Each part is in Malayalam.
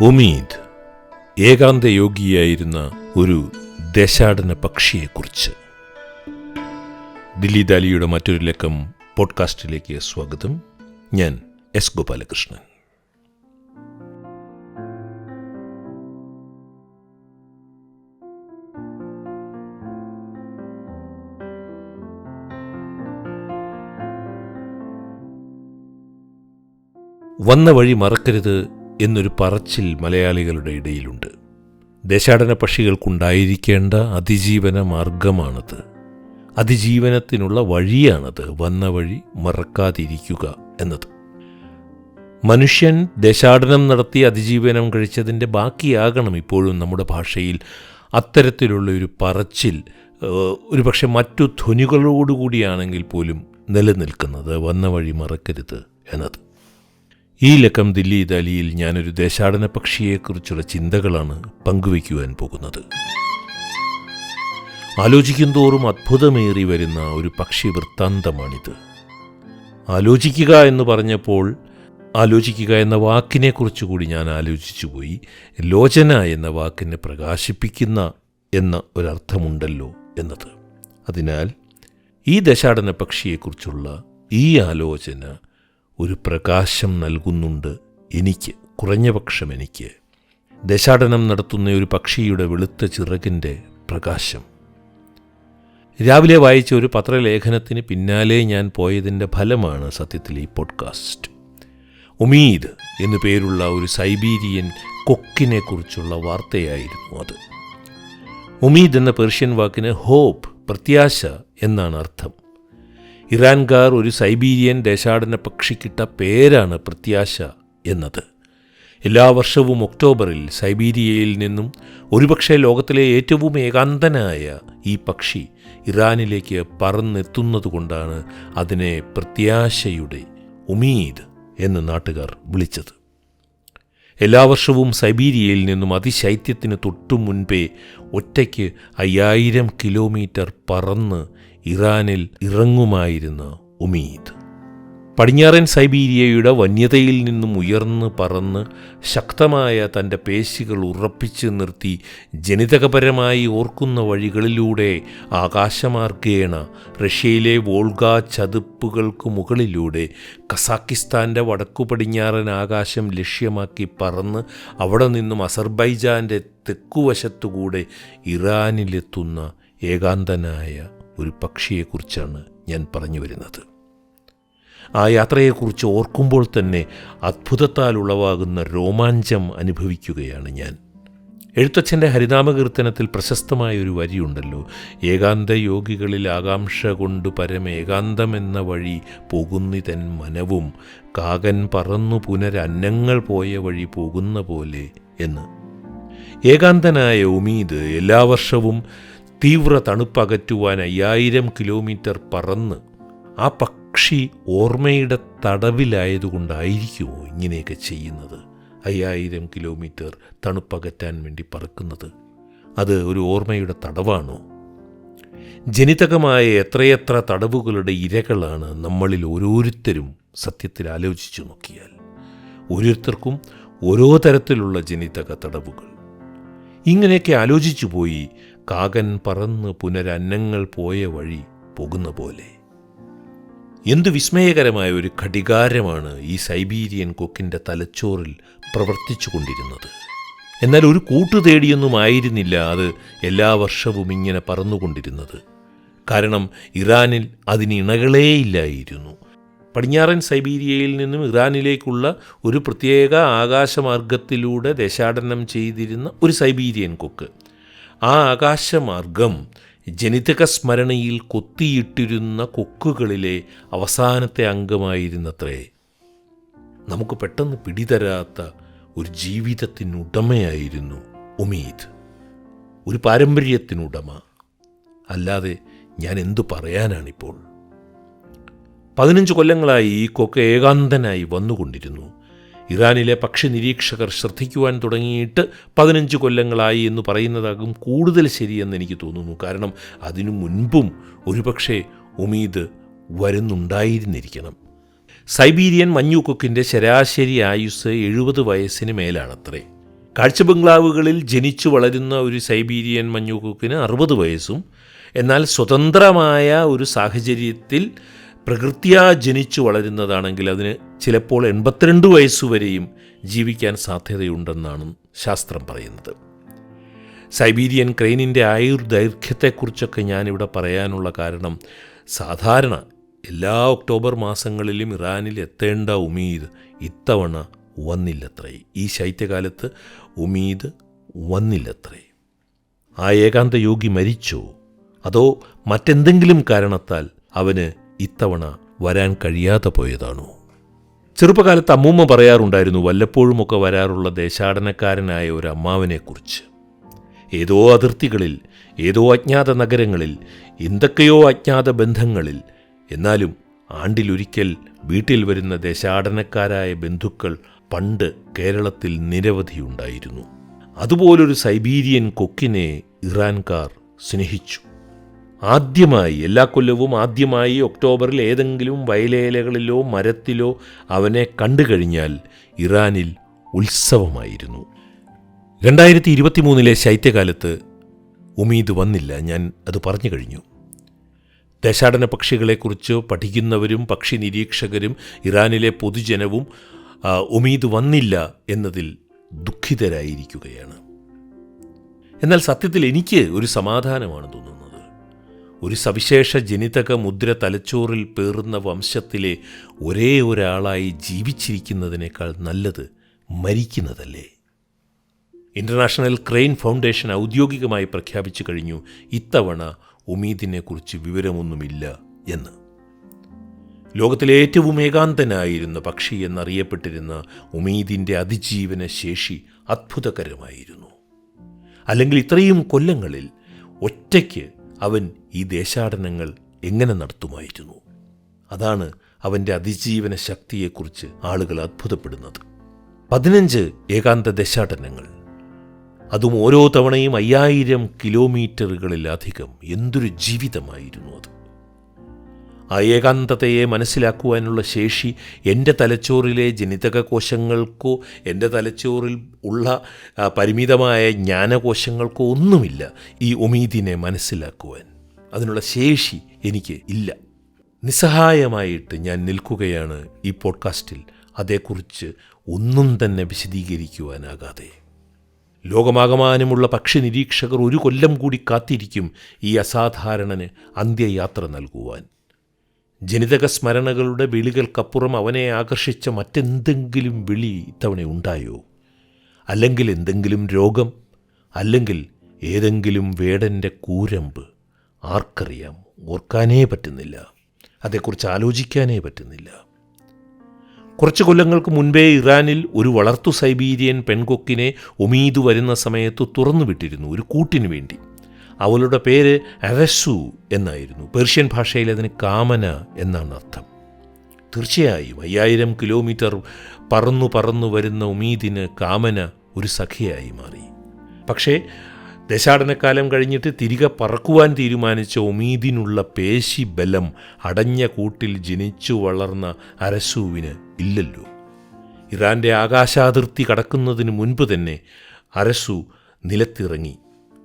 ഉമീദ് ഏകാന്ത യോഗിയായിരുന്ന ഒരു ദേശാടന പക്ഷിയെക്കുറിച്ച്. ദില്ലി ദാലിയുടെ മറ്റൊരു ലക്കം പോഡ്കാസ്റ്റിലേക്ക് സ്വാഗതം. ഞാൻ എസ് ഗോപാലകൃഷ്ണൻ. വന്ന വഴി മറക്കരുത് എന്നൊരു പറച്ചിൽ മലയാളികളുടെ ഇടയിലുണ്ട്. ദേശാടന പക്ഷികൾക്കുണ്ടായിരിക്കേണ്ട അതിജീവന മാർഗമാണത്. അതിജീവനത്തിനുള്ള വഴിയാണത് വന്ന വഴി മറക്കാതിരിക്കുക എന്നത്. മനുഷ്യൻ ദേശാടനം നടത്തി അതിജീവനം കഴിച്ചതിന്റെ ബാക്കിയാകണം ഇപ്പോഴും നമ്മുടെ ഭാഷയിൽ അത്തരത്തിലുള്ള ഒരു പറച്ചിൽ ഒരു ഒരുപക്ഷെ മറ്റു ധ്വനികളോടുകൂടിയാണെങ്കിൽ പോലും നിലനിൽക്കുന്നത് വന്ന വഴി മറക്കരുത് എന്നത്. ഈ ലക്കം ദില്ലി ദാലിയിൽ ഞാനൊരു ദേശാടന പക്ഷിയെക്കുറിച്ചുള്ള ചിന്തകളാണ് പങ്കുവയ്ക്കുവാൻ പോകുന്നത്. ആലോചിക്കും തോറും അത്ഭുതമേറി വരുന്ന ഒരു പക്ഷി വൃത്താന്തമാണിത്. ആലോചിക്കുക എന്ന് പറഞ്ഞപ്പോൾ ആലോചിക്കുക എന്ന വാക്കിനെക്കുറിച്ച് കൂടി ഞാൻ ആലോചിച്ചു പോയി. ലോചന എന്ന വാക്കിനെ പ്രകാശിപ്പിക്കുന്ന എന്ന ഒരർത്ഥമുണ്ടല്ലോ എന്നത്. അതിനാൽ ഈ ദശാടന പക്ഷിയെക്കുറിച്ചുള്ള ഈ ആലോചന ഒരു പ്രകാശം നൽകുന്നുണ്ട് എനിക്ക് കുറഞ്ഞപക്ഷം എനിക്ക്. ദശാടനം നടത്തുന്ന ഒരു പക്ഷിയുടെ വെളുത്ത ചിറകിന്റെ പ്രകാശം. രാവിലെ വായിച്ച ഒരു പത്രലേഖനത്തിന് പിന്നാലെ ഞാൻ പോയതിന്റെ ഫലമാണ് സത്യത്തിൽ ഈ പോഡ്കാസ്റ്റ്. ഉമീദ് എന്നു പേരുള്ള ഒരു സൈബീരിയൻ കൊക്കിനെക്കുറിച്ചുള്ള വാർത്തയായിരുന്നു അത്. ഉമീദ് എന്ന പേർഷ്യൻ വാക്കിന് ഹോപ്പ് പ്രത്യാശ എന്നാണ് അർത്ഥം. ഇറാൻകാർ ഒരു സൈബീരിയൻ ദേശാടന പക്ഷിക്കിട്ട പേരാണ് പ്രത്യാശ എന്നത്. എല്ലാ വർഷവും ഒക്ടോബറിൽ സൈബീരിയയിൽ നിന്നും ഒരുപക്ഷെ ലോകത്തിലെ ഏറ്റവും ഏകാന്തനായ ഈ പക്ഷി ഇറാനിലേക്ക് പറന്നെത്തുന്നതുകൊണ്ടാണ് അതിനെ പ്രത്യാശയുടെ ഉമീദ് എന്ന് നാട്ടുകാർ വിളിച്ചത്. എല്ലാ വർഷവും സൈബീരിയയിൽ നിന്നും അതിശൈത്യത്തിന് തൊട്ടു മുൻപേ ഒറ്റയ്ക്ക് അയ്യായിരം കിലോമീറ്റർ പറന്ന് ഇറാനിൽ ഇറങ്ങുമായിരുന്നു ഉമീദ്. പടിഞ്ഞാറൻ സൈബീരിയയുടെ വന്യതയിൽ നിന്നും ഉയർന്ന് പറന്ന് ശക്തമായ തന്റെ പേശികൾ ഉറപ്പിച്ച് നിർത്തി ജനിതകപരമായി ഓർക്കുന്ന വഴികളിലൂടെ ആകാശമാർഗേണ റഷ്യയിലെ വോൾഗ ചതുപ്പുകൾക്ക് മുകളിലൂടെ കസാക്കിസ്ഥാന്റെ വടക്കു പടിഞ്ഞാറൻ ആകാശം ലക്ഷ്യമാക്കി പറന്ന് അവിടെ നിന്നും അസർബൈജാന്റെ തെക്കുവശത്തുകൂടെ ഇറാനിലെത്തുന്ന ഏകാന്തനായ ഒരു പക്ഷിയെക്കുറിച്ചാണ് ഞാൻ പറഞ്ഞു വരുന്നത്. ആ യാത്രയെക്കുറിച്ച് ഓർക്കുമ്പോൾ തന്നെ അത്ഭുതത്താൽ ഉളവാകുന്ന രോമാഞ്ചം അനുഭവിക്കുകയാണ് ഞാൻ. എഴുത്തച്ഛന്റെ ഹരിനാമകീർത്തനത്തിൽ പ്രശസ്തമായ ഒരു വരിയുണ്ടല്ലോ ഏകാന്ത യോഗികളിൽ ആകാംക്ഷ കൊണ്ട് പരമേകാന്തമെന്ന വഴി പോകുന്നിതൻ മനവും കാകൻ പറന്നു പുനരന്നങ്ങൾ പോയ വഴി പോകുന്ന പോലെ എന്ന്. ഏകാന്തനായ ഉമീദ് എല്ലാ വർഷവും തീവ്ര തണുപ്പകറ്റുവാൻ അയ്യായിരം കിലോമീറ്റർ പറന്ന് ആ പക്ഷി ഓർമ്മയുടെ തടവിലായതുകൊണ്ടായിരിക്കുമോ ഇങ്ങനെയൊക്കെ ചെയ്യുന്നത്? അയ്യായിരം കിലോമീറ്റർ തണുപ്പകറ്റാൻ വേണ്ടി പറക്കുന്നത് അത് ഒരു ഓർമ്മയുടെ തടവാണോ? ജനിതകമായ എത്രയെത്ര തടവുകളുടെ ഇരകളാണ് നമ്മളിൽ ഓരോരുത്തരും സത്യത്തിൽ ആലോചിച്ചു നോക്കിയാൽ. ഓരോരുത്തർക്കും ഓരോ തരത്തിലുള്ള ജനിതക തടവുകൾ. ഇങ്ങനെയൊക്കെ ആലോചിച്ചു പോയി കാകൻ പറന്ന് പുനരന്നങ്ങൾ പോയ വഴി പോകുന്ന പോലെ. എന്തു വിസ്മയകരമായ ഒരു ഘടികാരമാണ് ഈ സൈബീരിയൻ കൊക്കിന്റെ തലച്ചോറിൽ പ്രവർത്തിച്ചു കൊണ്ടിരുന്നത്. എന്നാൽ ഒരു കൂട്ടു തേടിയൊന്നും ആയിരുന്നില്ല അത് എല്ലാ വർഷവും ഇങ്ങനെ പറന്നുകൊണ്ടിരുന്നത്. കാരണം ഇറാനിൽ അതിന് ഇണകളേയില്ലായിരുന്നു. പടിഞ്ഞാറൻ സൈബീരിയയിൽ നിന്നും ഇറാനിലേക്കുള്ള ഒരു പ്രത്യേക ആകാശമാർഗത്തിലൂടെ ദേശാടനം ചെയ്തിരുന്ന ഒരു സൈബീരിയൻ കൊക്ക്. ആ ആകാശമാർഗം ജനിതക സ്മരണയിൽ കൊത്തിയിട്ടിരുന്ന കൊക്കുകളിലെ അവസാനത്തെ അംഗമായിരുന്നത്രേ. നമുക്ക് പെട്ടെന്ന് പിടിതരാത്ത ഒരു ജീവിതത്തിനുടമയായിരുന്നു ഉമീദ്. ഒരു പാരമ്പര്യത്തിനുടമ. അല്ലാതെ ഞാൻ എന്തു പറയാനാണിപ്പോൾ? പതിനഞ്ച് കൊല്ലങ്ങളായി ഈ കൊക്ക് ഏകാന്തനായി വന്നുകൊണ്ടിരുന്നു. ഇറാനിലെ പക്ഷി നിരീക്ഷകർ ശ്രദ്ധിക്കുവാൻ തുടങ്ങിയിട്ട് പതിനഞ്ച് കൊല്ലങ്ങളായി എന്ന് പറയുന്നതാകും കൂടുതൽ ശരിയെന്ന് എനിക്ക് തോന്നുന്നു. കാരണം അതിനു മുൻപും ഒരുപക്ഷെ ഉമീദ് വരുന്നുണ്ടായിരുന്നിരിക്കണം. സൈബീരിയൻ മഞ്ഞുകൊക്കിന്റെ ശരാശരി ആയുസ് എഴുപത് വയസ്സിന് മേലാണത്രേ. കാഴ്ച ബംഗ്ലാവുകളിൽ ജനിച്ചു വളരുന്ന ഒരു സൈബീരിയൻ മഞ്ഞുകൂക്കിന് അറുപത് വയസ്സും എന്നാൽ സ്വതന്ത്രമായ ഒരു സാഹചര്യത്തിൽ പ്രകൃത്യാ ജനിച്ചു വളരുന്നതാണെങ്കിൽ അതിന് ചിലപ്പോൾ എൺപത്തിരണ്ട് വയസ്സുവരെയും ജീവിക്കാൻ സാധ്യതയുണ്ടെന്നാണ് ശാസ്ത്രം പറയുന്നത്. സൈബീരിയൻ ക്രെയിനിന്റെ ആയുർദൈർഘ്യത്തെക്കുറിച്ചൊക്കെ ഞാനിവിടെ പറയാനുള്ള കാരണം സാധാരണ എല്ലാ ഒക്ടോബർ മാസങ്ങളിലും ഇറാനിൽ എത്തേണ്ട ഉമീദ് ഇത്തവണ വന്നില്ലത്രേ. ഈ ശൈത്യകാലത്ത് ഉമീദ് വന്നില്ലത്രേ. ആ ഏകാന്ത യോഗി മരിച്ചോ? അതോ മറ്റെന്തെങ്കിലും കാരണത്താൽ അവന് ഇത്തവണ വരാൻ കഴിയാതെ പോയതാണോ. ചെറുപ്പകാലത്ത് അമ്മൂമ്മ പറയാറുണ്ടായിരുന്നു വല്ലപ്പോഴുമൊക്കെ വരാറുള്ള ദേശാടനക്കാരനായ ഒരു അമ്മാവനെക്കുറിച്ച്. ഏതോ അതിർത്തികളിൽ ഏതോ അജ്ഞാത നഗരങ്ങളിൽ എന്തൊക്കെയോ അജ്ഞാത ബന്ധങ്ങളിൽ എന്നാലും ആണ്ടിലൊരിക്കൽ വീട്ടിൽ വരുന്ന ദേശാടനക്കാരായ ബന്ധുക്കൾ പണ്ട് കേരളത്തിൽ നിരവധിയുണ്ടായിരുന്നു അതുപോലൊരു സൈബീരിയൻ കൊക്കിനെ ഇറാൻകാർ സ്നേഹിച്ചു. ആദ്യമായി എല്ലാ കൊല്ലവും ആദ്യമായി ഒക്ടോബറിൽ ഏതെങ്കിലും വയലേലകളിലോ മരത്തിലോ അവനെ കണ്ടു കഴിഞ്ഞാൽ ഇറാനിൽ ഉത്സവമായിരുന്നു. രണ്ടായിരത്തി ഇരുപത്തി മൂന്നിലെ ശൈത്യകാലത്ത് ഉമീദ് വന്നില്ല ഞാൻ അത് പറഞ്ഞു കഴിഞ്ഞു. ദേശാടന പക്ഷികളെക്കുറിച്ച് പഠിക്കുന്നവരും പക്ഷി നിരീക്ഷകരും ഇറാനിലെ പൊതുജനവും ഉമീദ് വന്നില്ല എന്നതിൽ ദുഃഖിതരായിരിക്കുകയാണ്. എന്നാൽ സത്യത്തിൽ എനിക്ക് ഒരു സമാധാനമാണ് തോന്നുന്നത് ഒരു സവിശേഷ ജനിതക മുദ്ര തലച്ചോറിൽ പേറുന്ന വംശത്തിലെ ഒരേ ഒരാളായി ജീവിച്ചിരിക്കുന്നതിനേക്കാൾ നല്ലത് മരിക്കുന്നതല്ലേ? ഇന്റർനാഷണൽ ക്രെയിൻ ഫൗണ്ടേഷൻ ഔദ്യോഗികമായി പ്രഖ്യാപിച്ചു കഴിഞ്ഞു ഇത്തവണ ഉമീദിനെക്കുറിച്ച് വിവരമൊന്നുമില്ല എന്ന്. ലോകത്തിലെ ഏറ്റവും ഏകാന്തനായിരുന്ന പക്ഷി എന്നറിയപ്പെട്ടിരുന്ന ഉമീദിന്റെ അതിജീവന ശേഷി അത്ഭുതകരമായിരുന്നു. അല്ലെങ്കിൽ ഇത്രയും കൊല്ലങ്ങളിൽ ഒറ്റയ്ക്ക് അവൻ ഈ ദേശാടനങ്ങൾ എങ്ങനെ നടത്തുമായിരുന്നു? അതാണ് അവന്റെ അതിജീവന ശക്തിയെക്കുറിച്ച് ആളുകൾ അത്ഭുതപ്പെടുന്നത്. പതിനഞ്ച് ഏകാന്ത ദേശാടനങ്ങൾ. അതും ഓരോ തവണയും അയ്യായിരം കിലോമീറ്ററുകളിലധികം എന്തൊരു ജീവിതമായിരുന്നു അത്. ആ ഏകാന്തതയെ മനസ്സിലാക്കുവാനുള്ള ശേഷി എന്റെ തലച്ചോറിലെ ജനിതക കോശങ്ങൾക്കോ എന്റെ തലച്ചോറിൽ ഉള്ള പരിമിതമായ ജ്ഞാനകോശങ്ങൾക്കോ ഒന്നുമില്ല ഈ ഒമീദിനെ മനസ്സിലാക്കുവാൻ. അതിനുള്ള ശേഷി എനിക്ക് ഇല്ല. നിസ്സഹായമായിട്ട് ഞാൻ നിൽക്കുകയാണ് ഈ പോഡ്കാസ്റ്റിൽ. അതേക്കുറിച്ച് ഒന്നും തന്നെ വിശദീകരിക്കുവാനാകാതെ. ലോകമാകമാനമുള്ള പക്ഷി നിരീക്ഷകർ ഒരു കൊല്ലം കൂടി കാത്തിരിക്കും ഈ അസാധാരണന് അന്ത്യയാത്ര നൽകുവാൻ. ജനിതക സ്മരണകളുടെ വിളികൾക്കപ്പുറം അവനെ ആകർഷിച്ച മറ്റെന്തെങ്കിലും വിളി ഇത്തവണ ഉണ്ടായോ? അല്ലെങ്കിൽ എന്തെങ്കിലും രോഗം? അല്ലെങ്കിൽ ഏതെങ്കിലും വേടന്റെ കൂരമ്പ്? ആർക്കറിയാം. ഓർക്കാനേ പറ്റുന്നില്ല. അതേക്കുറിച്ച് ആലോചിക്കാനേ പറ്റുന്നില്ല. കുറച്ച് കൊല്ലങ്ങൾക്ക് മുൻപേ ഇറാനിൽ ഒരു വളർത്തു സൈബീരിയൻ പെൺകൊക്കിനെ ഒമീദ് വരുന്ന സമയത്ത് തുറന്നുവിട്ടിരുന്നു ഒരു കൂട്ടിനു വേണ്ടി. അവളുടെ പേര് അവസു എന്നായിരുന്നു. പേർഷ്യൻ ഭാഷയിൽ അതിന് കാമന എന്നാണ് അർത്ഥം. തീർച്ചയായും അയ്യായിരം കിലോമീറ്റർ പറന്നു പറന്നു വരുന്ന ഉമീദിന് കാമന ഒരു സഖിയായി മാറി. പക്ഷേ ദശാടനക്കാലം കഴിഞ്ഞിട്ട് തിരികെ പറക്കുവാൻ തീരുമാനിച്ച ഉമീദിനുള്ള പേശി ബലം അടഞ്ഞ കൂട്ടിൽ ജനിച്ചു വളർന്ന അരസുവിന് ഇല്ലല്ലോ. ഇറാന്റെ ആകാശാതിർത്തി കടക്കുന്നതിന് മുൻപ് തന്നെ അരസു നിലത്തിറങ്ങി.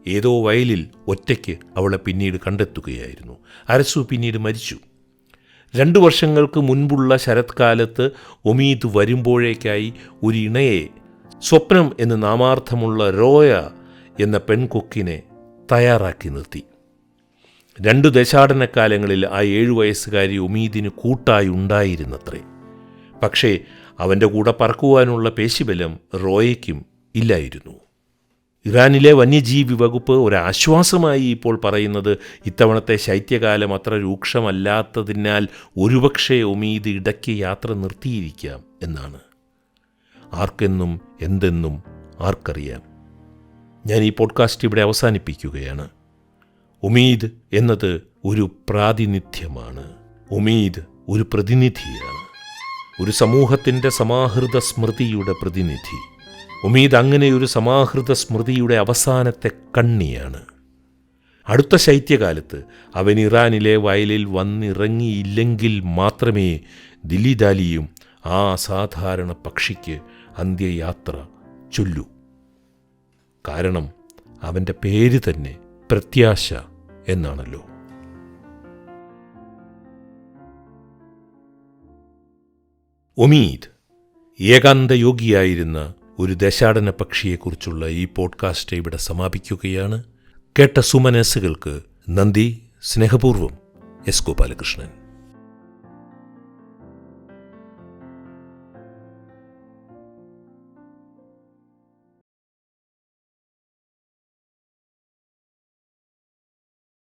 ഏതോ വയലിൽ ഒറ്റയ്ക്ക് അവളെ പിന്നീട് കണ്ടെത്തുകയായിരുന്നു. അരസു പിന്നീട് മരിച്ചു. രണ്ടു വർഷങ്ങൾക്ക് മുൻപുള്ള ശരത്കാലത്ത് ഒമീദ് വരുമ്പോഴേക്കായി ഒരു ഇണയെ സ്വപ്നം എന്ന് നാമാർത്ഥമുള്ള റോയ എന്ന പെൺകൊക്കിനെ തയ്യാറാക്കി നിർത്തി. രണ്ടു ദശാടനക്കാലങ്ങളിൽ ആ ഏഴു വയസ്സുകാരി ഒമീദിന് കൂട്ടായി ഉണ്ടായിരുന്നത്രേ. പക്ഷേ അവന്റെ കൂടെ പറക്കുവാനുള്ള പേശിബലം റോയയ്ക്കും ഇല്ലായിരുന്നു. ഇറാനിലെ വന്യജീവി വകുപ്പ് ഒരാശ്വാസമായി ഇപ്പോൾ പറയുന്നത് ഇത്തവണത്തെ ശൈത്യകാലം അത്ര രൂക്ഷമല്ലാത്തതിനാൽ ഒരുപക്ഷെ ഉമീദ് ഇടയ്ക്ക് യാത്ര നിർത്തിയിരിക്കാം എന്നാണ്. ആർക്കെന്നും എന്തെന്നും ആർക്കറിയാം. ഞാൻ ഈ പോഡ്കാസ്റ്റ് ഇവിടെ അവസാനിപ്പിക്കുകയാണ്. ഉമീദ് എന്നത് ഒരു പ്രാതിനിധ്യമാണ്. ഉമീദ് ഒരു പ്രതിനിധിയാണ്. ഒരു സമൂഹത്തിന്റെ സമാഹൃത സ്മൃതിയുടെ പ്രതിനിധി. ഉമീദ് അങ്ങനെ ഒരു സമാഹൃത സ്മൃതിയുടെ അവസാനത്തെ കണ്ണിയാണ്. അടുത്ത ശൈത്യകാലത്ത് അവൻ ഇറാനിലെ വയലിൽ വന്നിറങ്ങിയില്ലെങ്കിൽ മാത്രമേ ദില്ലിദാലിയും ആ അസാധാരണ പക്ഷിക്ക് അന്ത്യയാത്ര ചൊല്ലൂ. കാരണം അവന്റെ പേര് തന്നെ പ്രത്യാശ എന്നാണല്ലോ. ഒമീദ് ഏകാന്തയോഗിയായിരുന്ന ഒരു ദശാടന പക്ഷിയെക്കുറിച്ചുള്ള ഈ പോഡ്കാസ്റ്റ് ഇവിടെ സമാപിക്കുകയാണ്. കേട്ട സുമനസ്സുകൾക്ക് നന്ദി സ്നേഹപൂർവം എസ് ഗോപാലകൃഷ്ണൻ.